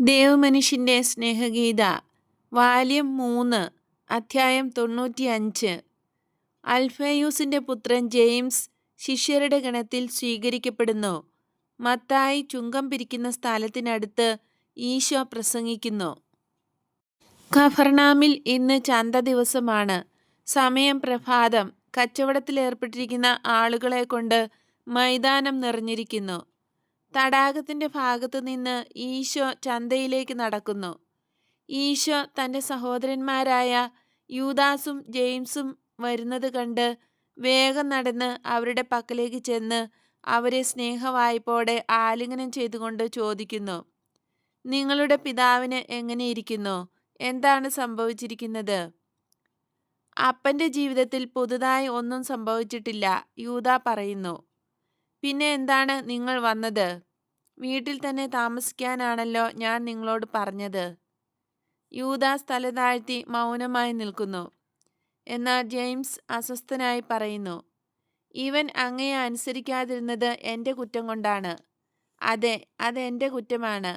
ദേവമനുഷ്യന്റെ സ്നേഹഗീത വാല്യം മൂന്ന് അധ്യായം തൊണ്ണൂറ്റി അഞ്ച് അൽഫയൂസിന്റെ പുത്രൻ ജെയിംസ് ശിഷ്യരുടെ ഗണത്തിൽ സ്വീകരിക്കപ്പെടുന്നു. മത്തായി ചുങ്കം പിരിക്കുന്ന സ്ഥലത്തിനടുത്ത് ഈശോ പ്രസംഗിക്കുന്നു. ഖഫർനാമിൽ ഇന്ന് ചന്ത ദിവസമാണ്. സമയം പ്രഭാതം. കച്ചവടത്തിലേർപ്പെട്ടിരിക്കുന്ന ആളുകളെ കൊണ്ട് മൈതാനം നിറഞ്ഞിരിക്കുന്നു. തടാകത്തിന്റെ ഭാഗത്തു നിന്ന് ഈശോ ചന്തയിലേക്ക് നടക്കുന്നു. ഈശോ തന്റെ സഹോദരന്മാരായ യൂദാസും ജെയിംസും വരുന്നത് കണ്ട് വേഗം നടന്ന് അവരുടെ പക്കലേക്ക് ചെന്ന് അവരെ സ്നേഹവായ്പോടെ ആലിംഗനം ചെയ്തുകൊണ്ട് ചോദിക്കുന്നു നിങ്ങളുടെ പിതാവിന് എങ്ങനെയിരിക്കുന്നു എന്താണ് സംഭവിച്ചിരിക്കുന്നത്? അപ്പന്റെ ജീവിതത്തിൽ പുതുതായി ഒന്നും സംഭവിച്ചിട്ടില്ല യൂത പറയുന്നു. പിന്നെ എന്താണ് നിങ്ങൾ വന്നത്? വീട്ടിൽ തന്നെ താമസിക്കാനാണല്ലോ ഞാൻ നിങ്ങളോട് പറഞ്ഞത്. യൂത സ്ഥല താഴ്ത്തി മൗനമായി നിൽക്കുന്നു. എന്നാൽ ജെയിംസ് അസ്വസ്ഥനായി പറയുന്നു ഇവൻ അങ്ങയെ അനുസരിക്കാതിരുന്നത് എന്റെ കുറ്റം കൊണ്ടാണ്. അതെ അതെന്റെ കുറ്റമാണ്.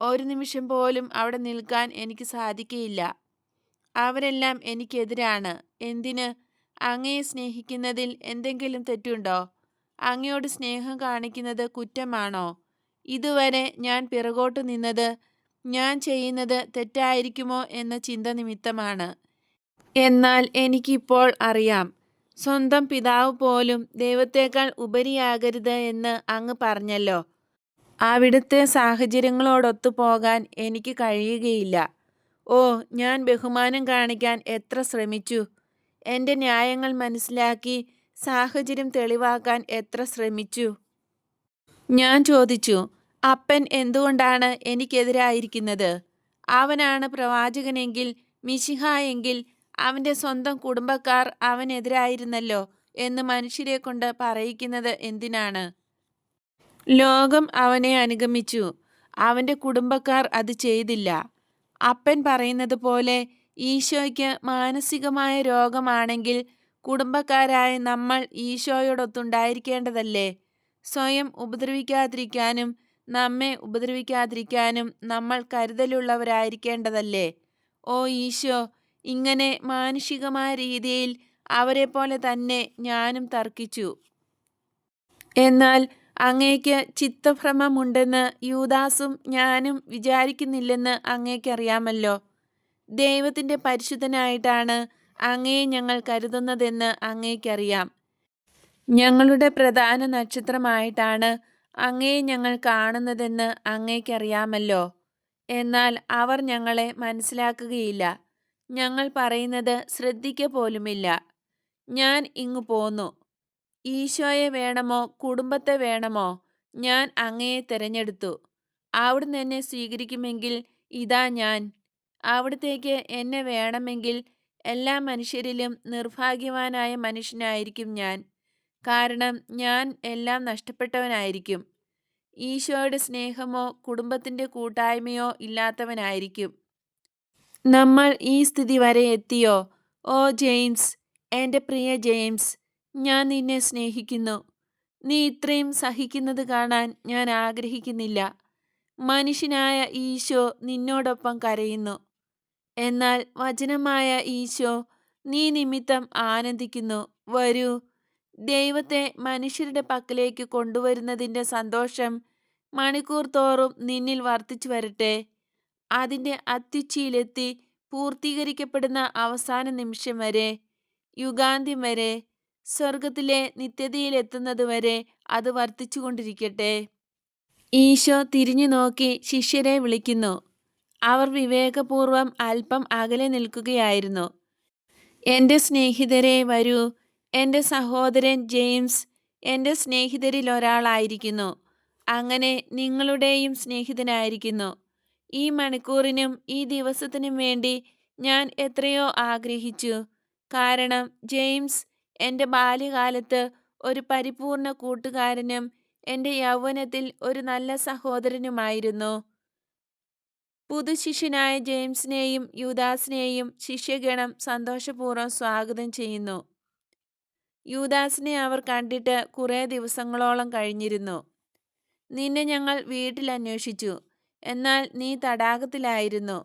ഒരു നിമിഷം പോലും അവിടെ നിൽക്കാൻ എനിക്ക് സാധിക്കയില്ല. അവരെല്ലാം എനിക്കെതിരാണ്. എന്തിന്? അങ്ങയെ സ്നേഹിക്കുന്നതിൽ എന്തെങ്കിലും തെറ്റുണ്ടോ? അങ്ങയോട് സ്നേഹം കാണിക്കുന്നത് കുറ്റമാണോ? ഇതുവരെ ഞാൻ പിറകോട്ട് നിന്നത് ഞാൻ ചെയ്യുന്നത് തെറ്റായിരിക്കുമോ എന്ന ചിന്ത നിമിത്തമാണ്. എന്നാൽ എനിക്കിപ്പോൾ അറിയാം. സ്വന്തം പിതാവ് പോലും ദൈവത്തേക്കാൾ ഉപരിയാകരുത് എന്ന് അങ്ങ് പറഞ്ഞല്ലോ. അവിടുത്തെ സാഹചര്യങ്ങളോടൊത്തു പോകാൻ എനിക്ക് കഴിയുകയില്ല. ഓ ഞാൻ ബഹുമാനം കാണിക്കാൻ എത്ര ശ്രമിച്ചു. എന്റെ ന്യായങ്ങൾ മനസ്സിലാക്കി സാഹചര്യം തെളിവാക്കാൻ എത്ര ശ്രമിച്ചു. ഞാൻ ചോദിച്ചു അപ്പൻ എന്തുകൊണ്ടാണ് എനിക്കെതിരായിരിക്കുന്നത്? അവനാണ് പ്രവാചകനെങ്കിൽ മിശിഹ എങ്കിൽ അവന്റെ സ്വന്തം കുടുംബക്കാർ അവനെതിരായിരുന്നല്ലോ എന്ന് മനുഷ്യരെ കൊണ്ട് പറയിക്കുന്നത് എന്തിനാണ്? ലോകം അവനെ അനുഗമിച്ചു. അവന്റെ കുടുംബക്കാർ അത് ചെയ്തില്ല. അപ്പൻ പറയുന്നത് പോലെ ഈശോയ്ക്ക് മാനസികമായ രോഗമാണെങ്കിൽ കുടുംബക്കാരായ നമ്മൾ ഈശോയോടൊത്തുണ്ടായിരിക്കേണ്ടതല്ലേ? സ്വയം ഉപദ്രവിക്കാതിരിക്കാനും നമ്മെ ഉപദ്രവിക്കാതിരിക്കാനും നമ്മൾ കരുതലുള്ളവരായിരിക്കേണ്ടതല്ലേ? ഓ ഈശോ ഇങ്ങനെ മാനുഷികമായ രീതിയിൽ അവരെ പോലെ തന്നെ ഞാനും തർക്കിച്ചു. എന്നാൽ അങ്ങേക്ക് ചിത്തഭ്രമമുണ്ടെന്ന് യൂദാസും ഞാനും വിചാരിക്കുന്നില്ലെന്ന് അങ്ങേക്കറിയാമല്ലോ ദൈവത്തിന്റെ പരിശുദ്ധനായിട്ടാണ് അങ്ങയെ ഞങ്ങൾ കരുതുന്നതെന്ന് അങ്ങേക്കറിയാം. ഞങ്ങളുടെ പ്രധാന നക്ഷത്രമായിട്ടാണ് അങ്ങയെ ഞങ്ങൾ കാണുന്നതെന്ന് അങ്ങേക്കറിയാമല്ലോ എന്നാൽ അവർ ഞങ്ങളെ മനസ്സിലാക്കുകയില്ല. ഞങ്ങൾ പറയുന്നത് ശ്രദ്ധിക്ക പോലുമില്ല. ഞാൻ ഇങ്ങു പോന്നു. ഈശോയെ വേണമോ? കുടുംബത്തെ വേണമോ? ഞാൻ അങ്ങയെ തിരഞ്ഞെടുത്തു. അവിടുന്ന് എന്നെ സ്വീകരിക്കുമെങ്കിൽ ഇതാ ഞാൻ. അവിടത്തേക്ക് എന്നെ വേണമെങ്കിൽ എല്ലാ മനുഷ്യരിലും നിർഭാഗ്യവാനായ മനുഷ്യനായിരിക്കും ഞാൻ. കാരണം ഞാൻ എല്ലാം നഷ്ടപ്പെട്ടവനായിരിക്കും. ഈശോയുടെ സ്നേഹമോ കുടുംബത്തിന്റെ കൂട്ടായ്മയോ ഇല്ലാത്തവനായിരിക്കും. നമ്മൾ ഈ സ്ഥിതി വരെ എത്തിയോ? ഓ ജെയിംസ് എന്റെ പ്രിയ ജെയിംസ് ഞാൻ നിന്നെ സ്നേഹിക്കുന്നു. നീ ഇത്രയും സഹിക്കുന്നത് കാണാൻ ഞാൻ ആഗ്രഹിക്കുന്നില്ല. മനുഷ്യനായ ഈശോ നിന്നോടൊപ്പം കരയുന്നു. എന്നാൽ വചനമായ ഈശോ നീ നിമിത്തം ആനന്ദിക്കുന്നു. വരൂ ദൈവത്തെ മനുഷ്യരുടെ പക്കലേക്ക് കൊണ്ടുവരുന്നതിന്റെ സന്തോഷം മണിക്കൂർ തോറും നിന്നിൽ വർദ്ധിച്ചു വരട്ടെ. അതിന്റെ അത്യുച്ചിയിലെത്തി പൂർത്തീകരിക്കപ്പെടുന്ന അവസാന നിമിഷം വരെ യുഗാന്ത്യം വരെ സ്വർഗത്തിലെ നിത്യതയിലെത്തുന്നതുവരെ അത് വർദ്ധിച്ചുകൊണ്ടിരിക്കട്ടെ ഈശോ തിരിഞ്ഞു നോക്കി ശിഷ്യരെ വിളിക്കുന്നു. അവർ വിവേകപൂർവം അല്പം അകലെ നിൽക്കുകയായിരുന്നു. എന്റെ സ്നേഹിതരെ വരൂ എന്റെ സഹോദരൻ ജെയിംസ് എന്റെ സ്നേഹിതരിൽ ഒരാളായിരിക്കുന്നു. അങ്ങനെ നിങ്ങളുടെയും സ്നേഹിതനായിരിക്കുന്നു. ഈ മണിക്കൂറിനും ഈ ദിവസത്തിനും വേണ്ടി ഞാൻ എത്രയോ ആഗ്രഹിച്ചു. കാരണം ജെയിംസ് എന്റെ ബാല്യകാലത്ത് ഒരു പരിപൂർണ കൂട്ടുകാരനും എന്റെ യൗവനത്തിൽ ഒരു നല്ല സഹോദരനുമായിരുന്നു. പുതുശിഷ്യനായ ജെയിംസിനെയും യുദാസിനെയും ശിഷ്യഗണം സന്തോഷപൂർവം സ്വാഗതം ചെയ്യുന്നു. യൂദാസിനെ അവർ കണ്ടിട്ട് കുറേ ദിവസങ്ങളോളം കഴിഞ്ഞിരുന്നു. നിന്നെ ഞങ്ങൾ വീട്ടിൽ അന്വേഷിച്ചു. എന്നാൽ നീ തടാകത്തിലായിരുന്നു.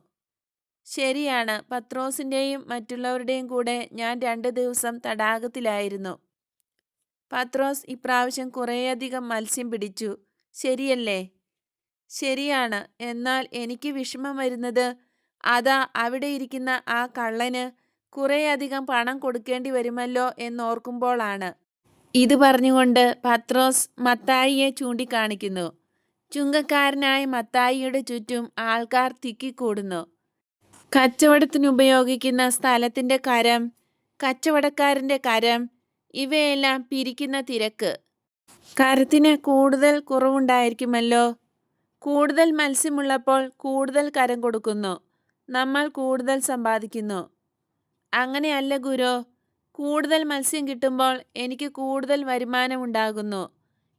ശരിയാണ് പത്രോസിന്റെയും മറ്റുള്ളവരുടെയും കൂടെ ഞാൻ രണ്ട് ദിവസം തടാകത്തിലായിരുന്നു പത്രോസ് ഇപ്രാവശ്യം കുറേയധികം മത്സ്യം പിടിച്ചു. ശരിയല്ലേ? ശരിയാണ്. എന്നാൽ എനിക്ക് വിഷമം വരുന്നത് അതാ അവിടെ ഇരിക്കുന്ന ആ കള്ളന് കുറേയധികം പണം കൊടുക്കേണ്ടി വരുമല്ലോ എന്നോർക്കുമ്പോളാണ്. ഇത് പറഞ്ഞുകൊണ്ട് പത്രോസ് മത്തായിയെ ചൂണ്ടിക്കാണിക്കുന്നു. ചുങ്കക്കാരനായ മത്തായിയുടെ ചുറ്റും ആൾക്കാർ തിക്കിക്കൂടുന്നു. കച്ചവടത്തിനുപയോഗിക്കുന്ന സ്ഥലത്തിന്റെ കരം കച്ചവടക്കാരന്റെ കരം ഇവയെല്ലാം പിരിക്കുന്ന തിരക്ക്. കരത്തിന് കൂടുതൽ കുറവുണ്ടായിരിക്കുമല്ലോ. കൂടുതൽ മത്സ്യമുള്ളപ്പോൾ കൂടുതൽ കരം കൊടുക്കുന്നു. നമ്മൾ കൂടുതൽ സമ്പാദിക്കുന്നു. അങ്ങനെയല്ല ഗുരു. കൂടുതൽ മത്സ്യം കിട്ടുമ്പോൾ എനിക്ക് കൂടുതൽ വരുമാനമുണ്ടാകുന്നു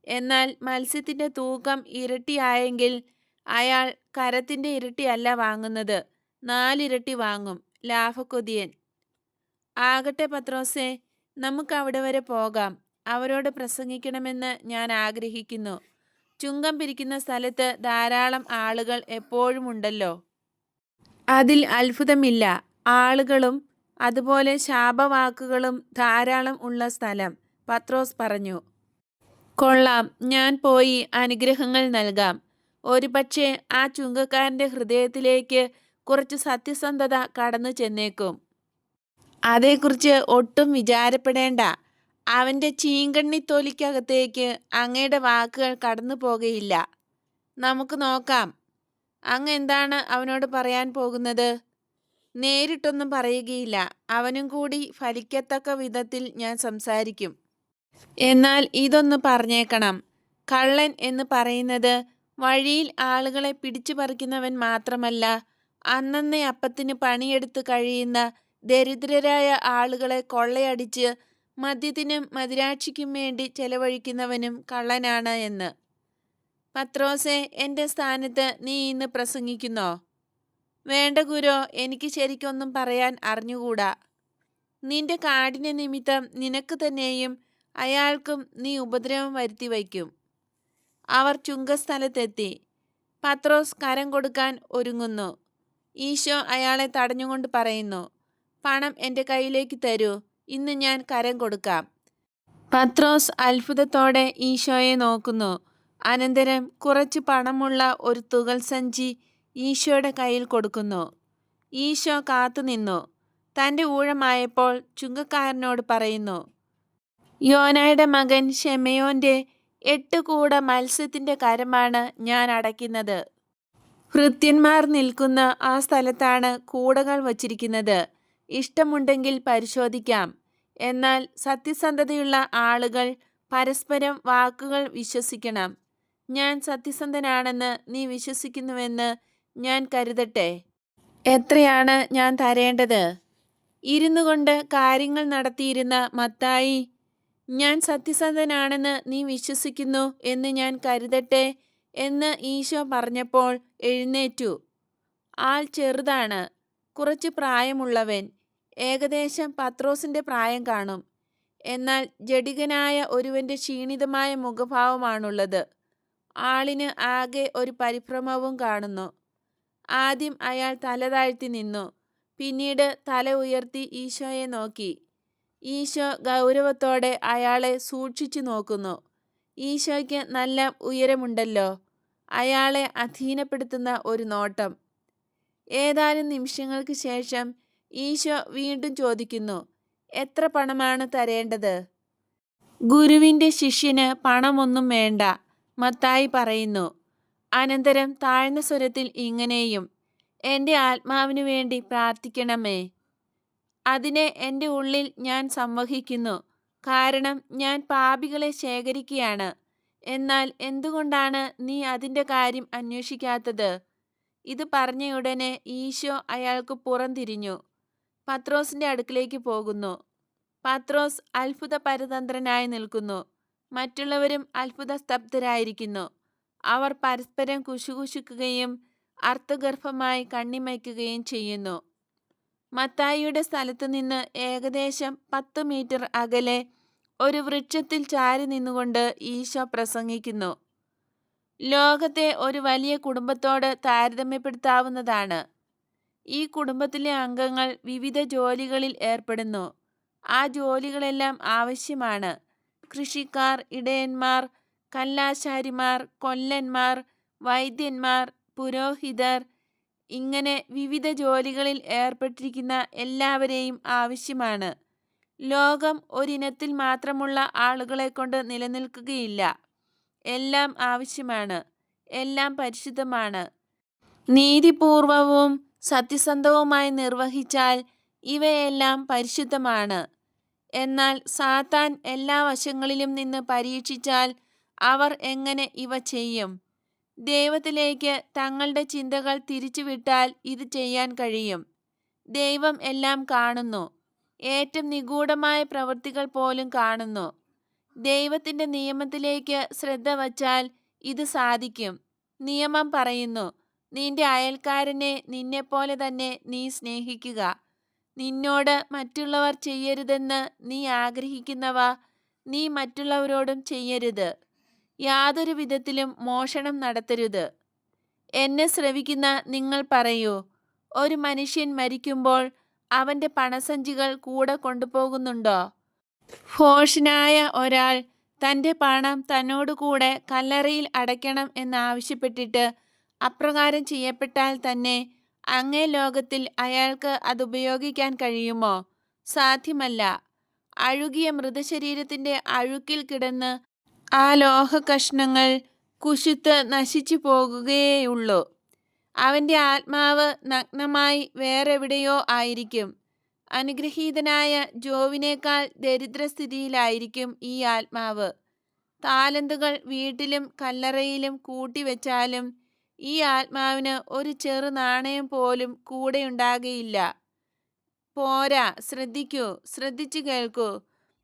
എന്നാൽ മത്സ്യത്തിന്റെ തൂക്കം ഇരട്ടിയായെങ്കിൽ അയാൾ കരത്തിന്റെ ഇരട്ടിയല്ല വാങ്ങുന്നത്. നാലിരട്ടി വാങ്ങും. ലാഭക്കൊതിയൻ. ആകട്ടെ പത്രോസെ നമുക്ക് അവിടെ വരെ പോകാം. അവരോട് പ്രസംഗിക്കണമെന്ന് ഞാൻ ആഗ്രഹിക്കുന്നു. ചുങ്കം പിരിക്കുന്ന സ്ഥലത്ത് ധാരാളം ആളുകൾ എപ്പോഴുമുണ്ടല്ലോ. അതിൽ അത്ഭുതമില്ല. ആളുകളും അതുപോലെ ശാപവാക്കുകളും ധാരാളം ഉള്ള സ്ഥലം. പത്രോസ് പറഞ്ഞു കൊള്ളാം ഞാൻ പോയി അനുഗ്രഹങ്ങൾ നൽകാം. ഒരുപക്ഷെ ആ ചുങ്കക്കാരന്റെ ഹൃദയത്തിലേക്ക് കുറച്ച് സത്യസന്ധത കടന്നു ചെന്നേക്കും. അതേക്കുറിച്ച് ഒട്ടും വിചാരപ്പെടേണ്ട. അവന്റെ ചീങ്കണ്ണിത്തോലിക്കകത്തേക്ക് അങ്ങയുടെ വാക്കുകൾ കടന്നു പോകുകയില്ല. നമുക്ക് നോക്കാം. അങ്ങ് എന്താണ് അവനോട് പറയാൻ പോകുന്നത്? നേരിട്ടൊന്നും പറയുകയില്ല. അവനും കൂടി ഫലിക്കത്തക്ക വിധത്തിൽ ഞാൻ സംസാരിക്കും. എന്നാൽ ഇതൊന്ന് പറഞ്ഞേക്കണം. കള്ളൻ എന്ന് പറയുന്നത് വഴിയിൽ ആളുകളെ പിടിച്ചു പറിക്കുന്നവൻ മാത്രമല്ല അന്നന്നെ അപ്പത്തിന് പണിയെടുത്ത് കഴിയുന്ന ദരിദ്രരായ ആളുകളെ കൊള്ളയടിച്ച് മദ്യത്തിനും മദിരാക്ഷിക്കും വേണ്ടി ചെലവഴിക്കുന്നവനും കള്ളനാണ് എന്ന്. പത്രോസെ എന്റെ സ്ഥാനത്ത് നീ ഇന്ന് പ്രസംഗിക്കുന്നോ? വേണ്ട ഗുരു എനിക്ക് ശരിക്കൊന്നും പറയാൻ അറിഞ്ഞുകൂടാ. നിന്റെ കാടിനെ നിമിത്തം നിനക്ക് തന്നെയും അയാൾക്കും നീ ഉപദ്രവം വരുത്തി വയ്ക്കും. അവർ ചുങ്കസ്ഥലത്തെത്തി. പത്രോസ് കരം കൊടുക്കാൻ ഒരുങ്ങുന്നു. ഈശോ അയാളെ തടഞ്ഞുകൊണ്ട് പറയുന്നു പണം എന്റെ കയ്യിലേക്ക് തരൂ ഇന്ന് ഞാൻ കരം കൊടുക്കാം. പത്രോസ് അത്ഭുതത്തോടെ ഈശോയെ നോക്കുന്നു. അനന്തരം കുറച്ച് പണമുള്ള ഒരു തുകൽ സഞ്ചി ഈശോയുടെ കയ്യിൽ കൊടുക്കുന്നു. ഈശോ കാത്തുനിന്നു തന്റെ ഊഴമായപ്പോൾ ചുങ്കക്കാരനോട് പറയുന്നു യോനായുടെ മകൻ ഷെമയോന്റെ എട്ട് കൂട മത്സ്യത്തിന്റെ കരമാണ് ഞാൻ അടയ്ക്കുന്നത്. ഭൃത്യന്മാർ നിൽക്കുന്ന ആ സ്ഥലത്താണ് കൂടകൾ വച്ചിരിക്കുന്നത്. ഇഷ്ടമുണ്ടെങ്കിൽ പരിശോധിക്കാം. എന്നാൽ സത്യസന്ധതയുള്ള ആളുകൾ പരസ്പരം വാക്കുകൾ വിശ്വസിക്കണം. ഞാൻ സത്യസന്ധനാണെന്ന് നീ വിശ്വസിക്കുന്നുവെന്ന് ഞാൻ കരുതട്ടെ. എത്രയാണ് ഞാൻ തരേണ്ടത്? ഇരുന്നു കൊണ്ട് കാര്യങ്ങൾ നടത്തിയിരുന്ന മത്തായി ഞാൻ സത്യസന്ധനാണെന്ന് നീ വിശ്വസിക്കുന്നു എന്ന് ഞാൻ കരുതട്ടെ എന്ന് ഈശോ പറഞ്ഞപ്പോൾ എഴുന്നേറ്റു. ആൾ ചെറുതാണ് കുറച്ച് പ്രായമുള്ളവൻ ഏകദേശം പത്രോസിന്റെ പ്രായം കാണും. എന്നാൽ ജഡികനായ ഒരുവന്റെ ക്ഷീണിതമായ മുഖഭാവമാണുള്ളത്. ആളിന് ആകെ ഒരു പരിഭ്രമവും കാണുന്നു. ആദ്യം അയാൾ തലതാഴ്ത്തി നിന്നു. പിന്നീട് തല ഉയർത്തി ഈശോയെ നോക്കി. ഈശോ ഗൗരവത്തോടെ അയാളെ സൂക്ഷിച്ചു നോക്കുന്നു. ഈശോയ്ക്ക് നല്ല ഉയരമുണ്ടല്ലോ. അയാളെ അധീനപ്പെടുത്തുന്ന ഒരു നോട്ടം. ഏതാനും നിമിഷങ്ങൾക്ക് ശേഷം ഈശോ വീണ്ടും ചോദിക്കുന്നു എത്ര പണമാണ് തരേണ്ടത്? ഗുരുവിന്റെ ശിഷ്യന് പണമൊന്നും വേണ്ട മത്തായി പറയുന്നു അനന്തരം താഴ്ന്ന സ്വരത്തിൽ ഇങ്ങനെയും എന്റെ ആത്മാവിനു വേണ്ടി പ്രാർത്ഥിക്കണമേ. അതിനെ എന്റെ ഉള്ളിൽ ഞാൻ സംവഹിക്കുന്നു. കാരണം ഞാൻ പാപികളെ ശേഖരിക്കുകയാണ് എന്നാൽ എന്തുകൊണ്ടാണ് നീ അതിന്റെ കാര്യം അന്വേഷിക്കാത്തത്? ഇത് പറഞ്ഞയുടനെ ഈശോ അയാൾക്ക് പുറംതിരിഞ്ഞു. പത്രോസിന്റെ അടുക്കിലേക്ക് പോകുന്നു. പത്രോസ് അത്ഭുത പരതന്ത്രനായി നിൽക്കുന്നു. മറ്റുള്ളവരും അത്ഭുത സ്തബ്ധരായിരിക്കുന്നു അവർ പരസ്പരം കുശുകുശുക്കുകയും അർത്ഥഗർഭമായി കണ്ണിമയ്ക്കുകയും ചെയ്യുന്നു. മത്തായിയുടെ സ്ഥലത്തു നിന്ന് ഏകദേശം പത്ത് മീറ്റർ അകലെ ഒരു വൃക്ഷത്തിൽ ചാരി നിന്നുകൊണ്ട് ഈശോ പ്രസംഗിക്കുന്നു. ലോകത്തെ ഒരു വലിയ കുടുംബത്തോട് താരതമ്യപ്പെടുത്താവുന്നതാണ്. ഈ കുടുംബത്തിലെ അംഗങ്ങൾ വിവിധ ജോലികളിൽ ഏർപ്പെടുന്നു. ആ ജോലികളെല്ലാം ആവശ്യമാണ്. കൃഷിക്കാർ ഇടയന്മാർ കല്ലാശാരിമാർ കൊല്ലന്മാർ വൈദ്യന്മാർ പുരോഹിതർ ഇങ്ങനെ വിവിധ ജോലികളിൽ ഏർപ്പെട്ടിരിക്കുന്ന എല്ലാവരെയും ആവശ്യമാണ്. ലോകം ഒരിനത്തിൽ മാത്രമുള്ള ആളുകളെ കൊണ്ട് നിലനിൽക്കുകയില്ല. എല്ലാം ആവശ്യമാണ്. എല്ലാം പരിശുദ്ധമാണ്. നീതിപൂർവവും സത്യസന്ധവുമായി നിർവഹിച്ചാൽ ഇവയെല്ലാം പരിശുദ്ധമാണ്. എന്നാൽ സാത്താൻ എല്ലാ വശങ്ങളിലും നിന്ന് പരീക്ഷിച്ചാൽ അവർ എങ്ങനെ ഇവ ചെയ്യും? ദൈവത്തിലേക്ക് തങ്ങളുടെ ചിന്തകൾ തിരിച്ചുവിട്ടാൽ ഇത് ചെയ്യാൻ കഴിയും. ദൈവം എല്ലാം കാണുന്നു. ഏറ്റവും നിഗൂഢമായ പ്രവൃത്തികൾ പോലും കാണുന്നു. ദൈവത്തിന്റെ നിയമത്തിലേക്ക് ശ്രദ്ധ വച്ചാൽ ഇത് സാധിക്കും. നിയമം പറയുന്നു നിന്റെ അയൽക്കാരനെ നിന്നെപ്പോലെ തന്നെ നീ സ്നേഹിക്കുക. നിന്നോട് മറ്റുള്ളവർ ചെയ്യരുതെന്ന് നീ ആഗ്രഹിക്കുന്നവ നീ മറ്റുള്ളവരോടും ചെയ്യരുത്. യാതൊരു വിധത്തിലും മോഷണം നടത്തരുത്. എന്നെ ശ്രവിക്കുന്ന നിങ്ങൾ പറയൂ. ഒരു മനുഷ്യൻ മരിക്കുമ്പോൾ അവന്റെ പണസഞ്ചികൾ കൂടെ കൊണ്ടുപോകുന്നുണ്ടോ? ഭോഷനായ ഒരാൾ തന്റെ പണം തന്നോട് കൂടെ കല്ലറയിൽ അടയ്ക്കണം എന്നാവശ്യപ്പെട്ടിട്ട് അപ്രകാരം ചെയ്യപ്പെട്ടാൽ തന്നെ അങ്ങേ ലോകത്തിൽ അയാൾക്ക് അത് ഉപയോഗിക്കാൻ കഴിയുമോ? സാധ്യമല്ല. അഴുകിയ മൃതശരീരത്തിന്റെ അഴുക്കിൽ കിടന്ന് ആ ലോഹകഷ്ണങ്ങൾ കുശുത്ത് നശിച്ചു പോകുകയേയുള്ളൂ. അവന്റെ ആത്മാവ് നഗ്നമായി വേറെവിടെയോ ആയിരിക്കും. അനുഗ്രഹീതനായ ജോവിനേക്കാൾ ദരിദ്രസ്ഥിതിയിലായിരിക്കും ഈ ആത്മാവ്. താലന്തുകൾ വീട്ടിലും കല്ലറയിലും കൂട്ടിവെച്ചാലും ഈ ആത്മാവിന് ഒരു ചെറു നാണയം പോലും കൂടെയുണ്ടാകയില്ല. പോരാ ശ്രദ്ധിക്കൂ ശ്രദ്ധിച്ചു കേൾക്കൂ.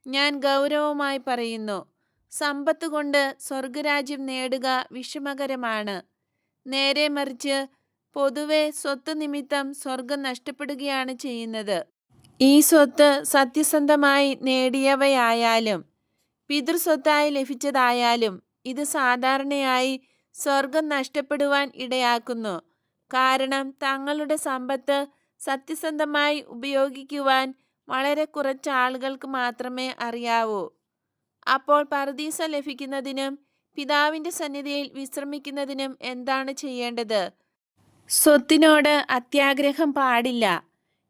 ഞാൻ ഗൗരവമായി പറയുന്നു. സമ്പത്ത് കൊണ്ട് സ്വർഗരാജ്യം നേടുക വിഷമകരമാണ്. നേരെ മറിച്ച് പൊതുവെ സ്വത്ത് നിമിത്തം സ്വർഗം നഷ്ടപ്പെടുകയാണ് ചെയ്യുന്നത്. ഈ സ്വത്ത് സത്യസന്ധമായി നേടിയവയായാലും പിതൃസ്വത്തായി ലഭിച്ചതായാലും ഇത് സാധാരണയായി സ്വർഗം നഷ്ടപ്പെടുവാൻ ഇടയാക്കുന്നു. കാരണം തങ്ങളുടെ സമ്പത്ത് സത്യസന്ധമായി ഉപയോഗിക്കുവാൻ വളരെ കുറച്ച് ആളുകൾക്ക് മാത്രമേ അറിയാവൂ. അപ്പോൾ പർദീസ ലഭിക്കുന്നതിനും പിതാവിന്റെ സന്നിധിയിൽ വിശ്രമിക്കുന്നതിനും എന്താണ് ചെയ്യേണ്ടത്? സ്വത്തിനോട് അത്യാഗ്രഹം പാടില്ല.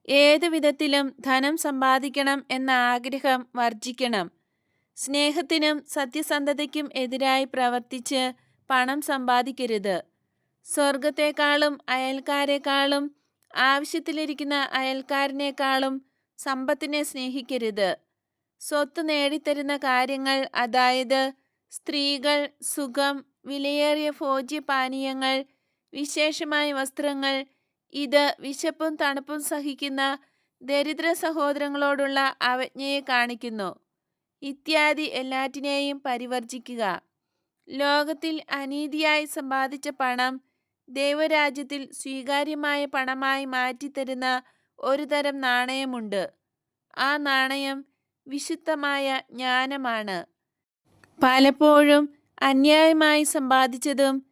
ഏതു വിധത്തിലും ധനം സമ്പാദിക്കണം എന്ന ആഗ്രഹം വർജിക്കണം. സ്നേഹത്തിനും സത്യസന്ധതയ്ക്കും എതിരായി പ്രവർത്തിച്ച് പണം സമ്പാദിക്കരുത്. സ്വർഗത്തെക്കാളും അയൽക്കാരെക്കാളും ആവശ്യത്തിലിരിക്കുന്ന അയൽക്കാരനേക്കാളും സമ്പത്തിനെ സ്നേഹിക്കരുത്. സ്വത്ത് നേടിത്തരുന്ന കാര്യങ്ങൾ അതായത് സ്ത്രീകൾ സുഖം വിലയേറിയ ഭോജ്യപാനീയങ്ങൾ വിശേഷമായ വസ്ത്രങ്ങൾ ഇത് വിശപ്പും തണുപ്പും സഹിക്കുന്ന ദരിദ്ര സഹോദരങ്ങളോടുള്ള അവജ്ഞയെ കാണിക്കുന്നു. ഇത്യാദി എല്ലാറ്റിനെയും പരിവർജിക്കുക. ലോകത്തിൽ അനീതിയായി സമ്പാദിച്ച പണം ദൈവരാജ്യത്തിൽ സ്വീകാര്യമായ പണമായി മാറ്റിത്തരുന്ന ഒരു തരം നാണയമുണ്ട്. ആ നാണയം വിശുദ്ധമായ ജ്ഞാനമാണ്. പലപ്പോഴും അന്യായമായി സമ്പാദിച്ചതും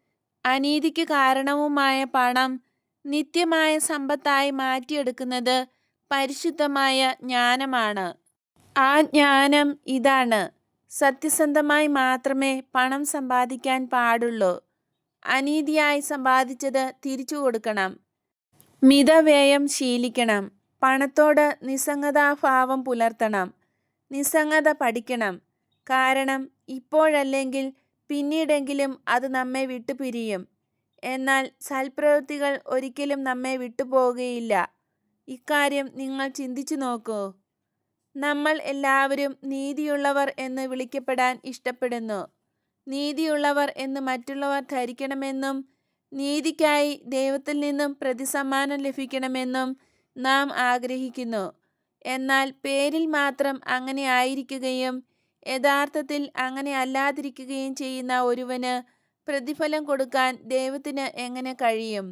അനീതിക്ക് കാരണവുമായ പണം നിത്യമായ സമ്പത്തായി മാറ്റിയെടുക്കുന്നത് പരിശുദ്ധമായ ജ്ഞാനമാണ്. ആ ജ്ഞാനം ഇതാണ്. സത്യസന്ധമായി മാത്രമേ പണം സമ്പാദിക്കാൻ പാടുള്ളൂ. അനീതിയായി സമ്പാദിച്ചത് തിരിച്ചു കൊടുക്കണം. മിതവ്യയം ശീലിക്കണം. പണത്തോട് നിസ്സംഗതാഭാവം പുലർത്തണം. നിസ്സംഗത പഠിക്കണം. കാരണം ഇപ്പോഴല്ലെങ്കിൽ പിന്നീടെങ്കിലും അത് നമ്മെ വിട്ടുപിരിയും. എന്നാൽ സൽപ്രവൃത്തികൾ ഒരിക്കലും നമ്മെ വിട്ടുപോകുകയില്ല ഇക്കാര്യം നിങ്ങൾ ചിന്തിച്ചു നോക്കൂ. നമ്മൾ എല്ലാവരും നീതിയുള്ളവർ എന്ന് വിളിക്കപ്പെടാൻ ഇഷ്ടപ്പെടുന്നു. നീതിയുള്ളവർ എന്ന് മറ്റുള്ളവർ ധരിക്കണമെന്നും നീതിക്കായി ദൈവത്തിൽ നിന്നും പ്രതിസമ്മാനം ലഭിക്കണമെന്നും നാം ആഗ്രഹിക്കുന്നു. എന്നാൽ പേരിൽ മാത്രം അങ്ങനെ ആയിരിക്കുകയും യഥാർത്ഥത്തിൽ അങ്ങനെ അല്ലാതിരിക്കുകയും ചെയ്യുന്ന ഒരുവന് പ്രതിഫലം കൊടുക്കാൻ ദൈവത്തിന് എങ്ങനെ കഴിയും?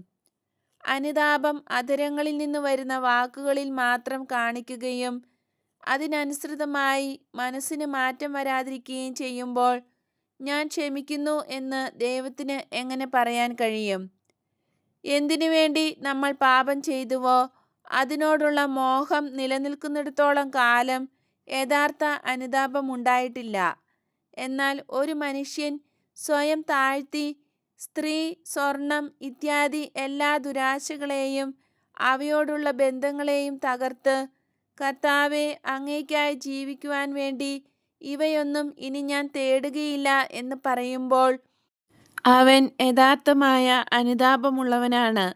അനുതാപം അധരങ്ങളിൽ നിന്ന് വരുന്ന വാക്കുകളിൽ മാത്രം കാണിക്കുകയും അതിനനുസൃതമായി മനസ്സിന് മാറ്റം വരാതിരിക്കുകയും ചെയ്യുമ്പോൾ ഞാൻ ക്ഷമിക്കുന്നു എന്ന് ദൈവത്തിന് എങ്ങനെ പറയാൻ കഴിയും? എന്തിനു വേണ്ടി നമ്മൾ പാപം ചെയ്തുവോ അതിനോടുള്ള മോഹം നിലനിൽക്കുന്നിടത്തോളം കാലം യഥാർത്ഥ അനുതാപമുണ്ടായിട്ടില്ല. എന്നാൽ ഒരു മനുഷ്യൻ സ്വയം താഴ്ത്തി സ്ത്രീ സ്വർണം ഇത്യാദി എല്ലാ ദുരാശകളെയും അവയോടുള്ള ബന്ധങ്ങളെയും തകർത്ത് കർത്താവെ അങ്ങേക്കായി ജീവിക്കുവാൻ വേണ്ടി ഇവയൊന്നും ഇനി ഞാൻ തേടുകയില്ല എന്ന് പറയുമ്പോൾ അവൻ യഥാർത്ഥമായ അനുതാപമുള്ളവനാണ്.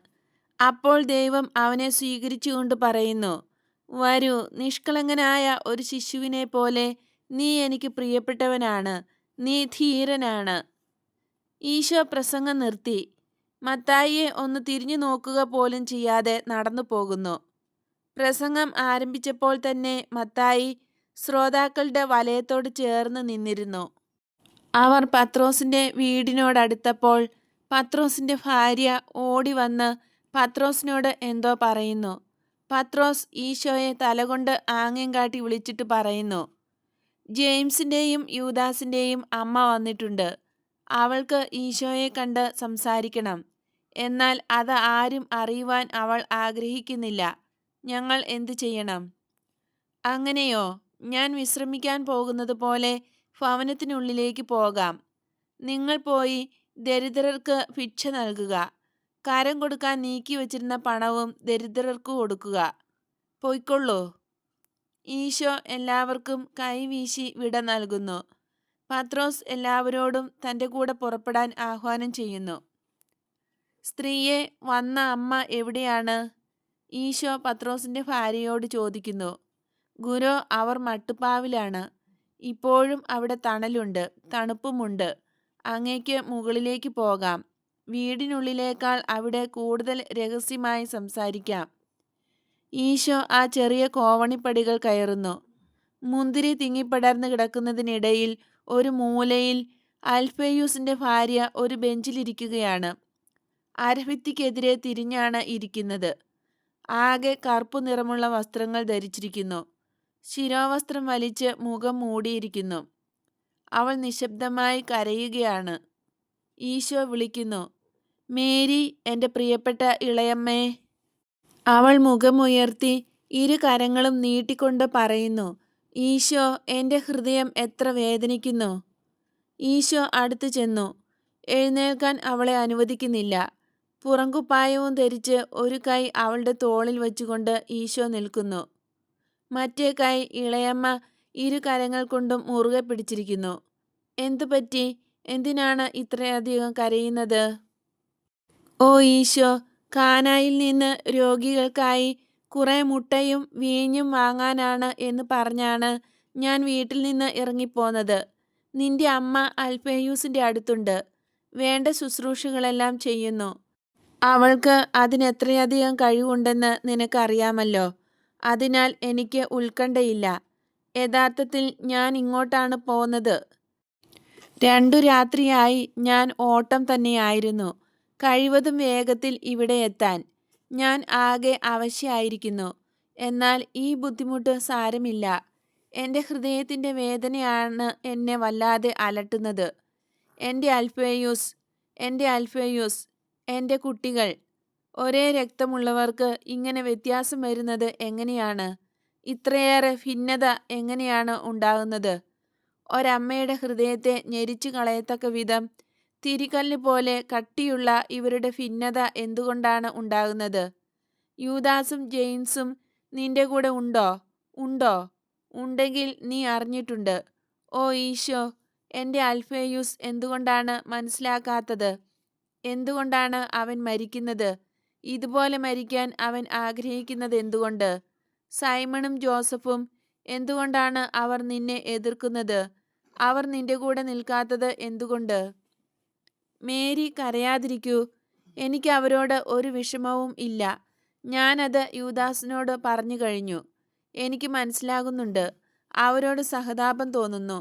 അപ്പോൾ ദൈവം അവനെ സ്വീകരിച്ചുകൊണ്ട് പറയുന്നു വരൂ നിഷ്കളങ്കനായ ഒരു ശിശുവിനെ പോലെ നീ എനിക്ക് പ്രിയപ്പെട്ടവനാണ് നീ ധീരനാണ്. ഈശോ പ്രസംഗം നിർത്തി. മത്തായിയെ ഒന്ന് തിരിഞ്ഞു നോക്കുക പോലും ചെയ്യാതെ നടന്നു പോകുന്നു. പ്രസംഗം ആരംഭിച്ചപ്പോൾ തന്നെ മത്തായി ശ്രോതാക്കളുടെ വലയത്തോട് ചേർന്ന് നിന്നിരുന്നു. അവർ പത്രോസിന്റെ വീടിനോടടുത്തപ്പോൾ പത്രോസിന്റെ ഭാര്യ ഓടി വന്ന് പത്രോസിനോട് എന്തോ പറയുന്നു. പത്രോസ് ഈശോയെ തലകൊണ്ട് ആംഗ്യം കാട്ടി വിളിച്ചിട്ട് പറയുന്നു. ജെയിംസിന്റെയും യൂദാസിന്റെയും അമ്മ വന്നിട്ടുണ്ട്. അവൾക്ക് ഈശോയെ കണ്ട് സംസാരിക്കണം. എന്നാൽ അത് ആരും അറിയുവാൻ അവൾ ആഗ്രഹിക്കുന്നില്ല. ഞങ്ങൾ എന്തു ചെയ്യണം? അങ്ങനെയോ? ഞാൻ വിശ്രമിക്കാൻ പോകുന്നത് പോലെ ഭവനത്തിനുള്ളിലേക്ക് പോകാം. നിങ്ങൾ പോയി ദരിദ്രർക്ക് ഭിക്ഷ നൽകുക. കരം കൊടുക്കാൻ നീക്കി വച്ചിരുന്ന പണവും ദരിദ്രർക്ക് കൊടുക്കുക. പൊയ്ക്കൊള്ളൂ. ഈശോ എല്ലാവർക്കും കൈവീശി വിട നൽകുന്നു. പത്രോസ് എല്ലാവരോടും തന്റെ കൂടെ പുറപ്പെടാൻ ആഹ്വാനം ചെയ്യുന്നു. സ്ത്രീയെ വന്ന അമ്മ എവിടെയാണ്? ഈശോ പത്രോസിന്റെ ഭാര്യയോട് ചോദിക്കുന്നു. ഗുരു അവർ മട്ടുപ്പാവിലാണ്. ഇപ്പോഴും അവിടെ തണലുണ്ട് തണുപ്പുമുണ്ട്. അങ്ങേക്ക് മുകളിലേക്ക് പോകാം. വീടിനുള്ളിലേക്കാൾ അവിടെ കൂടുതൽ രഹസ്യമായി സംസാരിക്കാം. ഈശോ ആ ചെറിയ കോവണിപ്പടികൾ കയറുന്നു. മുന്തിരി തിങ്ങിപ്പടർന്ന് കിടക്കുന്നതിനിടയിൽ ഒരു മൂലയിൽ അൽഫേയൂസിന്റെ ഭാര്യ ഒരു ബെഞ്ചിലിരിക്കുകയാണ്. അരഭിത്തിക്കെതിരെ തിരിഞ്ഞാണ് ഇരിക്കുന്നത്. ആകെ കറുപ്പു നിറമുള്ള വസ്ത്രങ്ങൾ ധരിച്ചിരിക്കുന്നു. ശിരോവസ്ത്രം വലിച്ച് മുഖം മൂടിയിരിക്കുന്നു. അവൾ നിശബ്ദമായി കരയുകയാണ്. ഈശോ വിളിക്കുന്നു മേരി എന്റെ പ്രിയപ്പെട്ട ഇളയമ്മേ. അവൾ മുഖമുയർത്തി ഇരു കരങ്ങളും നീട്ടിക്കൊണ്ട് പറയുന്നു ഈശോ എന്റെ ഹൃദയം എത്ര വേദനിക്കുന്നു. ഈശോ അടുത്തു ചെന്നു എഴുന്നേൽക്കാൻ അവളെ അനുവദിക്കുന്നില്ല. പുറങ്കുപ്പായവും ധരിച്ച് ഒരു കൈ അവളുടെ തോളിൽ വെച്ചുകൊണ്ട് ഈശോ നിൽക്കുന്നു. മറ്റേ കൈ ഇളയമ്മ ഇരു കരങ്ങൾ കൊണ്ടും മുറുകെ പിടിച്ചിരിക്കുന്നു. എന്തു പറ്റി എന്തിനാണ് ഇത്രയധികം കരയുന്നത്? ഓ ഈശോ കാനായിൽ നിന്ന് രോഗികൾക്കായി കുറെ മുട്ടയും വീഞ്ഞും വാങ്ങാനാണ് എന്ന് പറഞ്ഞാണ് ഞാൻ വീട്ടിൽ നിന്ന് ഇറങ്ങിപ്പോന്നത്. നിന്റെ അമ്മ അൽഫേയൂസിന്റെ അടുത്തുണ്ട്. വേണ്ട ശുശ്രൂഷകളെല്ലാം ചെയ്യുന്നു. അവൾക്ക് അതിനെത്രയധികം കഴിവുണ്ടെന്ന് നിനക്കറിയാമല്ലോ. അതിനാൽ എനിക്ക് ഉത്കണ്ഠയില്ല. യഥാർത്ഥത്തിൽ ഞാൻ ഇങ്ങോട്ടാണ് പോന്നത് രണ്ടു രാത്രിയായി ഞാൻ ഓട്ടം തന്നെയായിരുന്നു. കഴിവതും വേഗത്തിൽ ഇവിടെ എത്താൻ ഞാൻ ആകെ അവശ്യായിരിക്കുന്നു. എന്നാൽ ഈ ബുദ്ധിമുട്ട് സാരമില്ല. എന്റെ ഹൃദയത്തിന്റെ വേദനയാണ് എന്നെ വല്ലാതെ അലട്ടുന്നത്. എന്റെ അൽഫേയൂസ് എന്റെ അൽഫേയൂസ് എന്റെ കുട്ടികൾ. ഒരേ രക്തമുള്ളവർക്ക് ഇങ്ങനെ വ്യത്യാസം വരുന്നത് എങ്ങനെയാണ്? ഇത്രയേറെ ഭിന്നത എങ്ങനെയാണ് ഉണ്ടാകുന്നത്? ഒരമ്മയുടെ ഹൃദയത്തെ ഞെരിച്ചു കളയത്തക്ക വിധം തിരികല്ല് പോലെ കട്ടിയുള്ള ഇവരുടെ ഭിന്നത എന്തുകൊണ്ടാണ് ഉണ്ടാകുന്നത്? യൂദാസും ജെയിംസും നിന്റെ കൂടെ ഉണ്ടോ? ഉണ്ടോ? ഉണ്ടെങ്കിൽ നീ അറിഞ്ഞിട്ടുണ്ട്. ഓ ഈശോ എന്റെ അൽഫേയൂസ് എന്തുകൊണ്ടാണ് മനസ്സിലാക്കാത്തത്? എന്തുകൊണ്ടാണ് അവൻ മരിക്കുന്നത്? ഇതുപോലെ മരിക്കാൻ അവൻ ആഗ്രഹിക്കുന്നത് എന്തുകൊണ്ട്? സൈമണും ജോസഫും എന്തുകൊണ്ടാണ് അവർ നിന്നെ എതിർക്കുന്നത്? അവർ നിന്റെ കൂടെ നിൽക്കാത്തത് എന്തുകൊണ്ട്? മേരി കരയാതിരിക്കൂ. എനിക്ക് അവരോട് ഒരു വിഷമവും ഇല്ല. ഞാനത് യൂദാസിനോട് പറഞ്ഞു കഴിഞ്ഞു. എനിക്ക് മനസ്സിലാകുന്നുണ്ട്. അവരോട് സഹതാപം തോന്നുന്നു.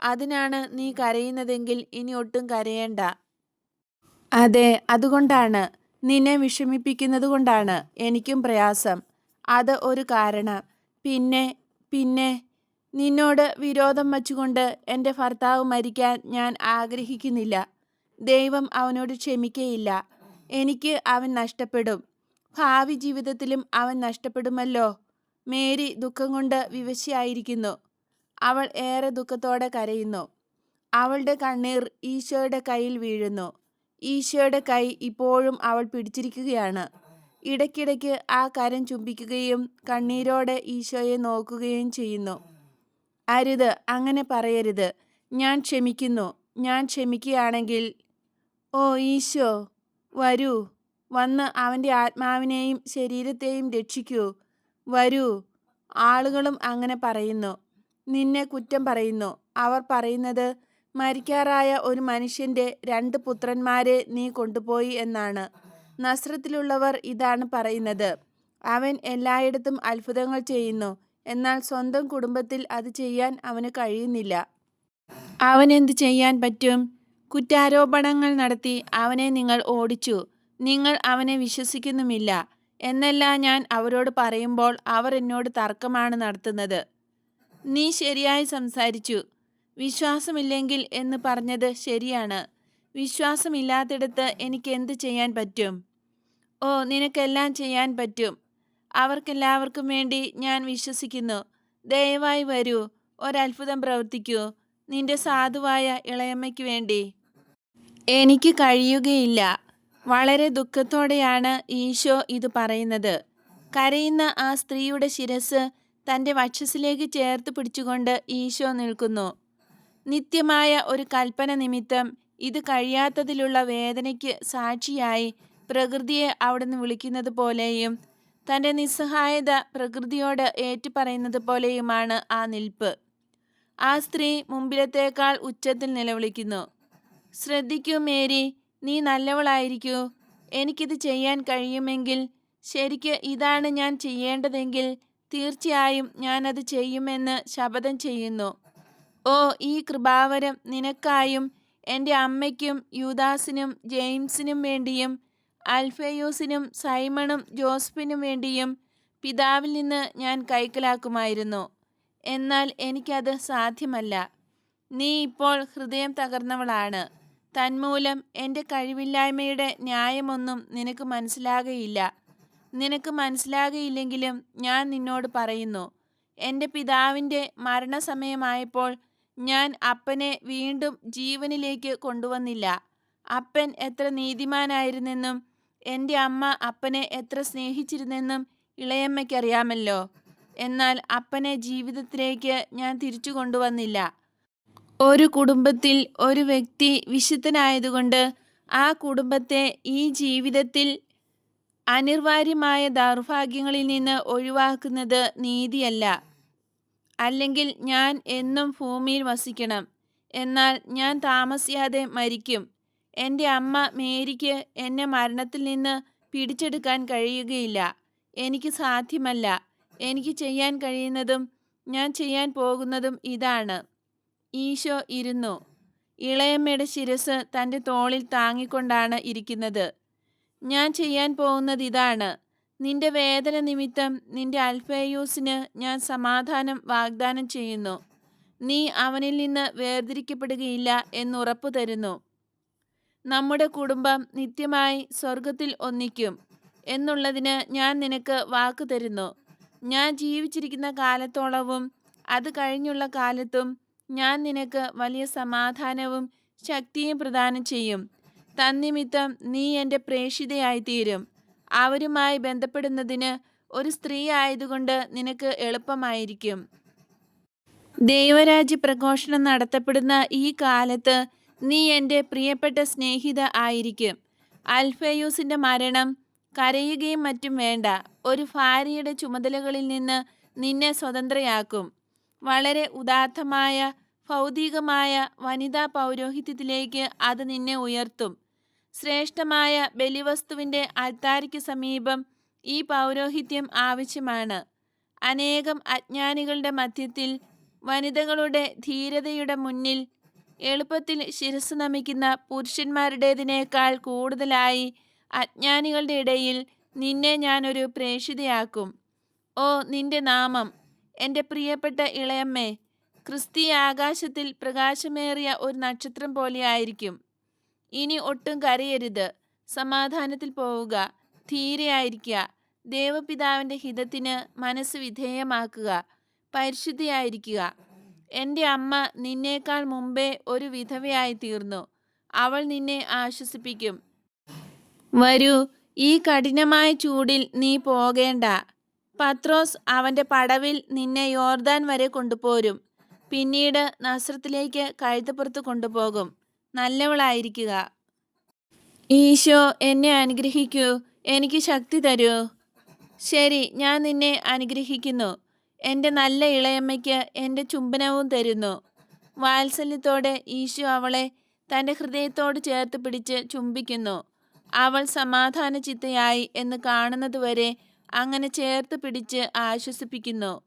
അതിനാണ് നീ കരയുന്നതെങ്കിൽ ഇനി ഒട്ടും കരയേണ്ട. അതെ അതുകൊണ്ടാണ്. നിന്നെ വിഷമിപ്പിക്കുന്നത് കൊണ്ടാണ് എനിക്കും പ്രയാസം. അത് ഒരു കാരണം. പിന്നെ പിന്നെ. നിന്നോട് വിരോധം വച്ചുകൊണ്ട് എന്റെ ഭർത്താവ് മരിക്കാൻ ഞാൻ ആഗ്രഹിക്കുന്നില്ല. ദൈവം അവനോട് ക്ഷമിക്കയില്ല. എനിക്ക് അവൻ നഷ്ടപ്പെടും. ഭാവി ജീവിതത്തിലും അവൻ നഷ്ടപ്പെടുമല്ലോ. മേരി ദുഃഖം കൊണ്ട് വിവശയായിരിക്കുന്നു. അവൾ ഏറെ ദുഃഖത്തോടെ കരയുന്നു. അവളുടെ കണ്ണീർ ഈശോയുടെ കയ്യിൽ വീഴുന്നു. ഈശോയുടെ കൈ ഇപ്പോഴും അവൾ പിടിച്ചിരിക്കുകയാണ്. ഇടയ്ക്കിടയ്ക്ക് ആ കരം ചുംബിക്കുകയും കണ്ണീരോടെ ഈശോയെ നോക്കുകയും ചെയ്യുന്നു. അരുത് അങ്ങനെ പറയരുത്. ഞാൻ ക്ഷമിക്കുന്നു. ഞാൻ ക്ഷമിക്കുകയാണെങ്കിൽ ഓ ഈശോ വരൂ. വന്ന് അവന്റെ ആത്മാവിനെയും ശരീരത്തെയും രക്ഷിക്കൂ. വരൂ. ആളുകളും അങ്ങനെ പറയുന്നു. നിന്നെ കുറ്റം പറയുന്നു. അവർ പറയുന്നത് മരിക്കാറായ ഒരു മനുഷ്യന്റെ രണ്ട് പുത്രന്മാരെ നീ കൊണ്ടുപോയി എന്നാണ്. നസ്രത്തിലുള്ളവർ ഇതാണ് പറയുന്നത്. അവൻ എല്ലായിടത്തും അത്ഭുതങ്ങൾ ചെയ്യുന്നു. എന്നാൽ സ്വന്തം കുടുംബത്തിൽ അത് ചെയ്യാൻ അവന് കഴിയുന്നില്ല. അവനെന്ത് ചെയ്യാൻ പറ്റും? കുറ്റാരോപണങ്ങൾ നടത്തി അവനെ നിങ്ങൾ ഓടിച്ചു. നിങ്ങൾ അവനെ വിശ്വസിക്കുന്നുമില്ല. എന്നെല്ലാം ഞാൻ അവരോട് പറയുമ്പോൾ അവർ എന്നോട് തർക്കമാണ് നടത്തുന്നത്. നീ ശരിയായി സംസാരിച്ചു. വിശ്വാസമില്ലെങ്കിൽ എന്ന് പറഞ്ഞത് ശരിയാണ്. വിശ്വാസമില്ലാത്തിടത്ത് എനിക്ക് എന്ത് ചെയ്യാൻ പറ്റും? ഓ നിനക്കെല്ലാം ചെയ്യാൻ പറ്റും. അവർക്കെല്ലാവർക്കും വേണ്ടി ഞാൻ വിശ്വസിക്കുന്നു. ദയവായി വരൂ. ഒരത്ഭുതം പ്രവർത്തിക്കൂ. നിന്റെ സാധുവായ ഇളയമ്മയ്ക്ക് വേണ്ടി. എനിക്ക് കഴിയുകയില്ല. വളരെ ദുഃഖത്തോടെയാണ് ഈശോ ഇത് പറയുന്നത്. കരയുന്ന ആ സ്ത്രീയുടെ ശിരസ് തന്റെ വക്ഷസിലേക്ക് ചേർത്ത് പിടിച്ചുകൊണ്ട് ഈശോ നിൽക്കുന്നു. നിത്യമായ ഒരു കൽപ്പന നിമിത്തം ഇത് കഴിയാത്തതിലുള്ള വേദനയ്ക്ക് സാക്ഷിയായി പ്രകൃതിയെ അവിടുന്ന് വിളിക്കുന്നത് പോലെയും തന്റെ നിസ്സഹായത പ്രകൃതിയോട് ഏറ്റുപറയുന്നത് പോലെയുമാണ് ആ നിൽപ്പ്. ആ സ്ത്രീ മുമ്പിലത്തേക്കാൾ ഉച്ചത്തിൽ നിലവിളിക്കുന്നു. ശ്രദ്ധിക്കൂ മേരി. നീ നല്ലവളായിരിക്കൂ. എനിക്കിത് ചെയ്യാൻ കഴിയുമെങ്കിൽ ശരിക്ക് ഇതാണ് ഞാൻ ചെയ്യേണ്ടതെങ്കിൽ തീർച്ചയായും ഞാനത് ചെയ്യുമെന്ന് ശപഥം ചെയ്യുന്നു. ഓ ഈ കൃപാവരം നിനക്കായും എന്റെ അമ്മയ്ക്കും യൂദാസിനും ജെയിംസിനും വേണ്ടിയും അൽഫയൂസിനും സൈമണും ജോസഫിനും വേണ്ടിയും പിതാവിൽ നിന്ന് ഞാൻ കൈക്കലാക്കുമായിരുന്നു. എന്നാൽ എനിക്കത് സാധ്യമല്ല. നീ ഇപ്പോൾ ഹൃദയം തകർന്നവളാണ്. തന്മൂലം എന്റെ കഴിവില്ലായ്മയുടെ ന്യായമൊന്നും നിനക്ക് മനസ്സിലാകയില്ല. നിനക്ക് മനസ്സിലാകയില്ലെങ്കിലും ഞാൻ നിന്നോട് പറയുന്നു. എന്റെ പിതാവിന്റെ മരണസമയമായപ്പോൾ ഞാൻ അപ്പനെ വീണ്ടും ജീവനിലേക്ക് കൊണ്ടുവന്നില്ല. അപ്പൻ എത്ര നീതിമാനായിരുന്നെന്നും എന്റെ അമ്മ അപ്പനെ എത്ര സ്നേഹിച്ചിരുന്നെന്നും ഇളയമ്മയ്ക്കറിയാമല്ലോ. എന്നാൽ അപ്പനെ ജീവിതത്തിലേക്ക് ഞാൻ തിരിച്ചു കൊണ്ടുവന്നില്ല. ഒരു കുടുംബത്തിൽ ഒരു വ്യക്തി വിശുദ്ധനായതുകൊണ്ട് ആ കുടുംബത്തെ ഈ ജീവിതത്തിൽ അനിർവാര്യമായ ദൗർഭാഗ്യങ്ങളിൽ നിന്ന് ഒഴിവാക്കുന്നത് നീതിയല്ല. അല്ലെങ്കിൽ ഞാൻ എന്നും ഭൂമിയിൽ വസിക്കണം. എന്നാൽ ഞാൻ താമസിയാതെ മരിക്കും. എന്റെ അമ്മ മേരിക്ക് എന്നെ മരണത്തിൽ നിന്ന് പിടിച്ചെടുക്കാൻ കഴിയുകയില്ല. എനിക്ക് സാധ്യമല്ല. എനിക്ക് ചെയ്യാൻ കഴിയുന്നതും ഞാൻ ചെയ്യാൻ പോകുന്നതും ഇതാണ്. ഈശോ ഇരുന്നു. ഇളയമ്മയുടെ ശിരസ് തന്റെ തോളിൽ താങ്ങിക്കൊണ്ടാണ് ഇരിക്കുന്നത്. ഞാൻ ചെയ്യാൻ പോകുന്നത് ഇതാണ്. നിന്റെ വേദന നിമിത്തം നിന്റെ അൽഫേയൂസിന് ഞാൻ സമാധാനം വാഗ്ദാനം ചെയ്യുന്നു. നീ അവനിൽ നിന്ന് വേർതിരിക്കപ്പെടുകയില്ല എന്നുറപ്പു തരുന്നു. നമ്മുടെ കുടുംബം നിത്യമായി സ്വർഗത്തിൽ ഒന്നിക്കും എന്നുള്ളതിന് ഞാൻ നിനക്ക് വാക്ക് തരുന്നു. ഞാൻ ജീവിച്ചിരിക്കുന്ന കാലത്തോളവും അത് കഴിഞ്ഞുള്ള കാലത്തും ഞാൻ നിനക്ക് വലിയ സമാധാനവും ശക്തിയും പ്രദാനം ചെയ്യും. തന്നിമിത്തം നീ എന്റെ പ്രേഷിതയായിത്തീരും അവരുമായി ബന്ധപ്പെടുന്നതിന് ഒരു സ്ത്രീ ആയതുകൊണ്ട് നിനക്ക് എളുപ്പമായിരിക്കും. ദൈവരാജ്യ പ്രഘോഷണം നടത്തപ്പെടുന്ന ഈ കാലത്ത് നീ എന്റെ പ്രിയപ്പെട്ട സ്നേഹിത ആയിരിക്കും. അൽഫയൂസിന്റെ മരണം കരയുകയും മറ്റും വേണ്ട. ഒരു ഭാര്യയുടെ ചുമതലകളിൽ നിന്ന് നിന്നെ സ്വതന്ത്രയാക്കും. വളരെ ഉദാത്തമായ ഭൗതികമായ വനിതാ പൗരോഹിത്യത്തിലേക്ക് അത് നിന്നെ ഉയർത്തും. ശ്രേഷ്ഠമായ ബലിവസ്തുവിന്റെ അൽത്താരയ്ക്ക് സമീപം ഈ പൗരോഹിത്യം ആവശ്യമാണ്. അനേകം അജ്ഞാനികളുടെ മധ്യത്തിൽ വനിതകളുടെ ധീരതയുടെ മുന്നിൽ എളുപ്പത്തിൽ ശിരസ് നമിക്കുന്ന പുരുഷന്മാരുടേതിനേക്കാൾ കൂടുതലായി അജ്ഞാനികളുടെ ഇടയിൽ നിന്നെ ഞാനൊരു പ്രേഷിതയാക്കും ഓ നിന്റെ നാമം എന്റെ പ്രിയപ്പെട്ട ഇളയമ്മേ ക്രിസ്തീയ ആകാശത്തിൽ പ്രകാശമേറിയ ഒരു നക്ഷത്രം പോലെയായിരിക്കും. ഇനി ഒട്ടും കരയരുത്. സമാധാനത്തിൽ പോവുക. ധീരയായിരിക്കുക ദേവപിതാവിന്റെ ഹിതത്തിന് മനസ്സ് വിധേയമാക്കുക. പരിശുദ്ധിയായിരിക്കുക. എന്റെ അമ്മ നിന്നേക്കാൾ മുമ്പേ ഒരു വിധവയായി തീർന്നു അവൾ നിന്നെ ആശ്വസിപ്പിക്കും. വരൂ ഈ കഠിനമായ ചൂടിൽ നീ പോകേണ്ട. പത്രോസ് അവന്റെ പടവിൽ നിന്നെ യോർദാൻ വരെ കൊണ്ടുപോരും. പിന്നീട് നസ്രത്തിലേക്ക് കഴുത്തപ്പുറത്ത് കൊണ്ടുപോകും. നല്ലവളായിരിക്കുക. ഈശോ എന്നെ അനുഗ്രഹിക്കൂ. എനിക്ക് ശക്തി തരൂ. ശരി ഞാൻ നിന്നെ അനുഗ്രഹിക്കുന്നു. എന്റെ നല്ല ഇളയമ്മയ്ക്ക് എന്റെ ചുംബനവും തരുന്നു. വാത്സല്യത്തോടെ ഈശോ അവളെ തന്റെ ഹൃദയത്തോട് ചേർത്ത് പിടിച്ച് ചുംബിക്കുന്നു. അവൾ സമാധാന ചിത്തയായി എന്ന് കാണുന്നതുവരെ അങ്ങനെ ചേർത്ത് പിടിച്ച് ആശ്വസിപ്പിക്കുന്നു.